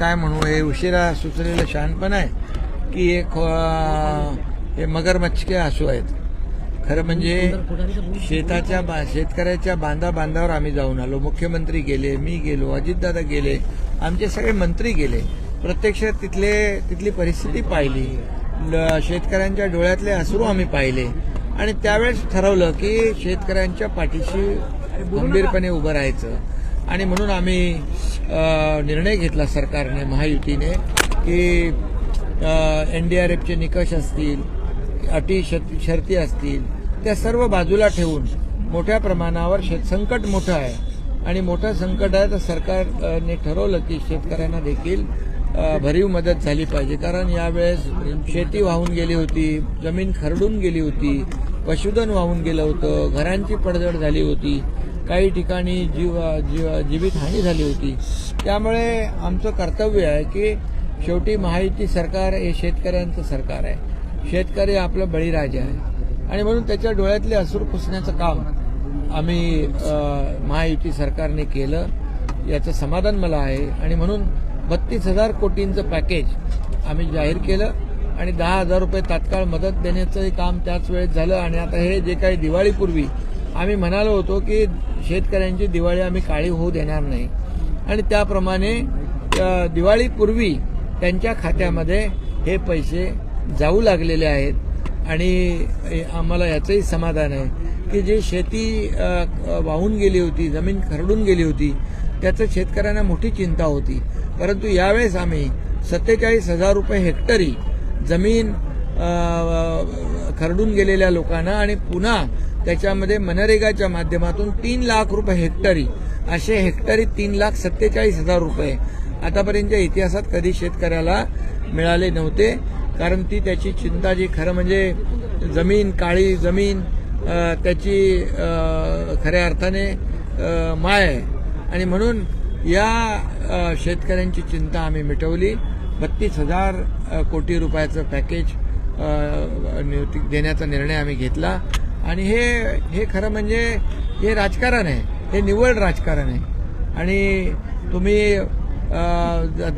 काय म्हणू हे उशिरा सुचलेलं शहाणपण आहे की एक हे मगरमच्छ के आसू आहेत. खरं म्हणजे शेताच्या बा शेतकऱ्याच्या बांधा बांधावर आम्ही जाऊन आलो. मुख्यमंत्री गेले मी गेलो अजितदादा गेले आमचे सगळे मंत्री गेले. प्रत्यक्ष तिथले तिथली परिस्थिती पाहिली. ल- शेतकऱ्यांच्या डोळ्यातले अश्रू आम्ही पाहिले. आणि त्यावेळेस ठरवलं की शेतकऱ्यांच्या पाठीशी गंभीरपणे उभं राहायचं. आणि म्हणून आम्ही निर्णय घेतला सरकारने महायुतीने की एन डी आर एफचे निकष असतील अटी शर्ती शर्ती असतील त्या सर्व बाजूला ठेवून मोठ्या प्रमाणावर शेत संकट मोठं आहे. आणि मोठं संकट आहे तर सरकारने ठरवलं की शेतकऱ्यांना देखील भरीव मदत झाली पाहिजे. कारण यावेळेस शेती वाहून गेली होती जमीन खरडून गेली होती पशुधन वाहून गेलं होतं घरांची पडझड झाली होती. काही ठिकाणी जीव जीव जीवितहानी झाली होती. त्यामुळे आमचं कर्तव्य आहे की शेवटी महायुती सरकार हे शेतकऱ्यांचं सरकार आहे. शेतकरी आपलं बळीराजा आहे. आणि म्हणून त्याच्या डोळ्यातले असूर पुसण्याचं काम आम्ही महायुती सरकारने केलं. याचं समाधान मला आहे. आणि म्हणून बत्तीस हजार कोटींचं पॅकेज आम्ही जाहीर केलं. आणि दहा हजार रुपये तात्काळ मदत देण्याचंही काम त्याच वेळेत झालं. आणि आता हे जे काही दिवाळीपूर्वी आम्ही म्हणालो होतो की शेतकऱ्यांची दिवाळी आम्ही काळी होऊ देणार नाही. आणि त्याप्रमाणे दिवाळीपूर्वी त्यांच्या खात्यामध्ये हे पैसे जाऊ लागलेले आहेत. आणि आम्हाला याचंही समाधान आहे की जे शेती वाहून गेली होती जमीन खरडून गेली होती त्याचं शेतकऱ्यांना मोठी चिंता होती. परंतु यावेळेस आम्ही सत्तेचाळीस हजार रुपये हेक्टरी जमीन खरडून गेलेल्या लोकांना आणि पुन्हा त्याच्यामध्ये मनरेगाच्या माध्यमातून तीन लाख रुपये हेक्टरी असे हेक्टरी तीन लाख सत्तेचाळीस हजार रुपये आतापर्यंतच्या इतिहासात कधी शेतकऱ्याला मिळाले नव्हते. कारण ती त्याची चिंता जी खरं म्हणजे जमीन काळी जमीन त्याची खऱ्या अर्थाने माय आहे. आणि म्हणून या शेतकऱ्यांची चिंता आम्ही मिटवली. बत्तीस हजार कोटी रुपयाचं पॅकेज देण्याचा निर्णय आम्ही घेतला. आणि हे हे खरं म्हणजे हे राजकारण आहे. हे निवड राजकारण आहे. आणि तुम्ही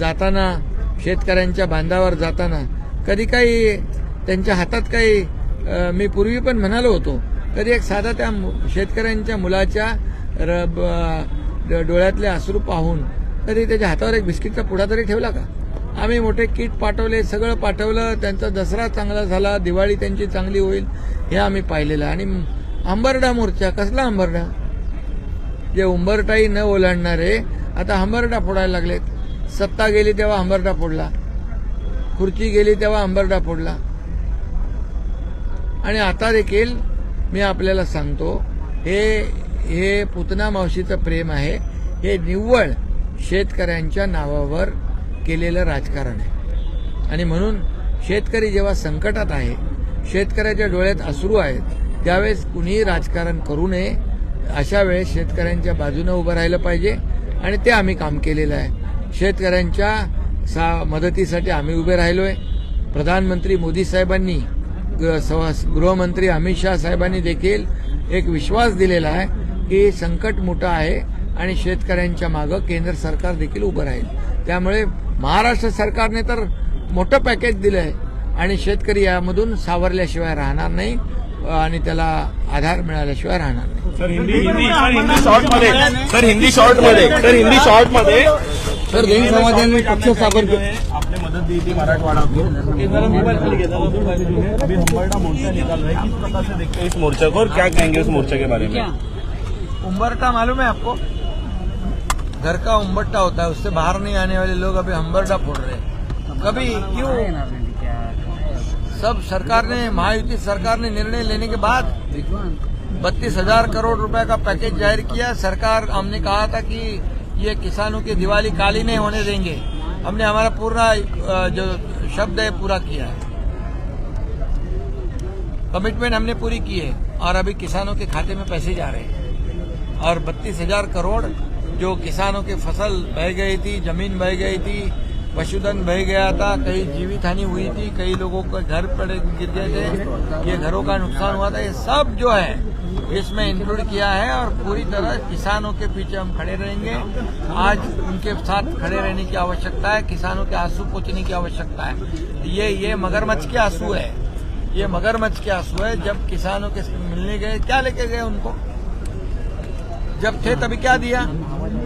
जाताना शेतकऱ्यांच्या बांधावर जाताना कधी काही त्यांच्या हातात काही मी पूर्वी पण म्हणालो होतो कधी एक साधा त्या शेतकऱ्यांच्या मुलाच्या र- ब- डोळ्यातले अश्रू पाहून कधी त्याच्या हातावर एक बिस्किटचा पुडा तरी ठेवला का? आम्ही मोठे किट पाठवले सगळं पाठवलं. त्यांचा दसरा चांगला झाला दिवाळी त्यांची चांगली होईल हे आम्ही पाहिलेलं. आणि अंबरडा मोर्चा कसला अंबरडा? जे उंबरटाई न ओलांडणारे आता आंबरडा फोडायला लागलेत. सत्ता गेली तेव्हा आंबरडा फोडला. खुर्ची गेली तेव्हा आंबरडा फोडला. आणि आता देखील मी आपल्याला सांगतो हे हे पुतना मावशीचं प्रेम आहे. हे निव्वळ शेतकऱ्यांच्या नावावर केलेलं राजकारण आहे. आणि म्हणून शेतकरी जेव्हा संकटात आहे शेतकऱ्याच्या डोळ्यात अश्रू आहेत त्यावेळेस कुणीही राजकारण करू नये अशा वेळेस शेतकऱ्यांच्या बाजूनं उभं राहिलं पाहिजे आणि ते आम्ही काम केलेलं आहे. शेतकऱ्यांच्या सा मदतीसाठी आम्ही उभे राहिलोय. प्रधानमंत्री मोदी साहेबांनी ग- गृहमंत्री अमित शाह साहेबांनी देखील एक विश्वास दिलेला आहे की संकट मोठं आहे आणि शेतकऱ्यांच्या मागं केंद्र सरकार देखील उभं राहील. त्यामुळे महाराष्ट्र सरकारने तर मोठं पॅकेज दिलं आहे आणि शेतकरी यामधून सावरल्याशिवाय राहणार नाही आणि त्याला आधार मिळाल्याशिवाय राहणार नाही. सर हिंदी हिंदी सर हिंदी शॉर्टमध्ये सर हिंदी शॉर्टमध्ये सर हिंदी शॉर्टमध्ये सर जैन समाजाने पक्ष स्थापन आपने दी थी मराठवाड़ा को. अभी हम्बरडा मोर्चा निकाल रहा है। किस प्रकार से देखते हैं इस मोर्चा को और क्या कहेंगे उस मोर्चे के बारे में? उम्बरटा मालूम है आपको? घर का उम्बरटा होता है, उससे बाहर नहीं आने वाले लोग अभी हम्बरटा फोड़ रहे कभी क्यों? सब सरकार ने, महायुति सरकार ने निर्णय लेने के बाद बत्तीस हज़ार करोड़ रुपए का पैकेज ज़ाहिर किया। सरकार, हमने कहा था कि ये किसानों की दिवाली काली नहीं होने देंगे। हमने हमारा पूरा जो शब्द है, पूरा किया है। कमिटमेंट हमने पूरी की है और अभी किसानों के खाते में पैसे जा रहे हैं। और बत्तीस हज़ार करोड़ जो किसानों की फ़सल बह गई थी, ज़मीन बह गई थी, पशुधन बह गया था, कई जीवित हानि हुई थी, कई लोगों के घर पड़े गिर गए थे, ये घरों का नुकसान हुआ था, ये सब जो है इसमें इंक्लूड किया है और पूरी तरह किसानों के पीछे हम खड़े रहेंगे। आज उनके साथ खड़े रहने की आवश्यकता है, किसानों के आँसू पोचने की आवश्यकता है। ये ये मगरमच्छ के आँसू है। ये मगरमच्छ के आँसू है, जब किसानों के मिलने गए, क्या लेके गए उनको? जब थे तभी क्या दिया?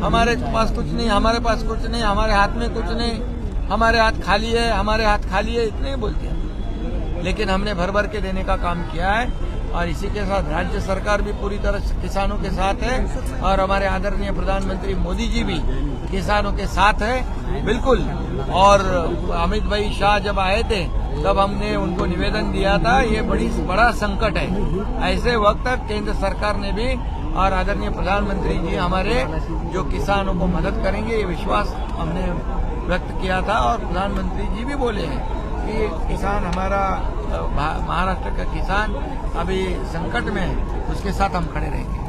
हमारे पास कुछ नहीं, हमारे पास कुछ नहीं, हमारे हाथ में कुछ नहीं, हमारे हाथ खाली है, हमारे हाथ खाली है, इतने ही बोलते हैं। लेकिन हमने भर भर के देने का काम किया है और इसी के साथ राज्य सरकार भी पूरी तरह किसानों के साथ है और हमारे आदरणीय प्रधानमंत्री मोदी जी भी किसानों के साथ है, बिल्कुल। और अमित भाई शाह जब आए थे, तब हमने उनको निवेदन दिया था, ये बड़ी, बड़ा संकट है। ऐसे वक्त तक केंद्र सरकार ने भी और आदरणीय प्रधानमंत्री जी हमारे जो किसानों को मदद करेंगे, ये विश्वास हमने व्यक्त किया था और प्रधानमंत्री जी भी बोले हैं कि किसान हमारा महाराष्ट्र का किसान अभी संकट में है, उसके साथ हम खड़े रहेंगे।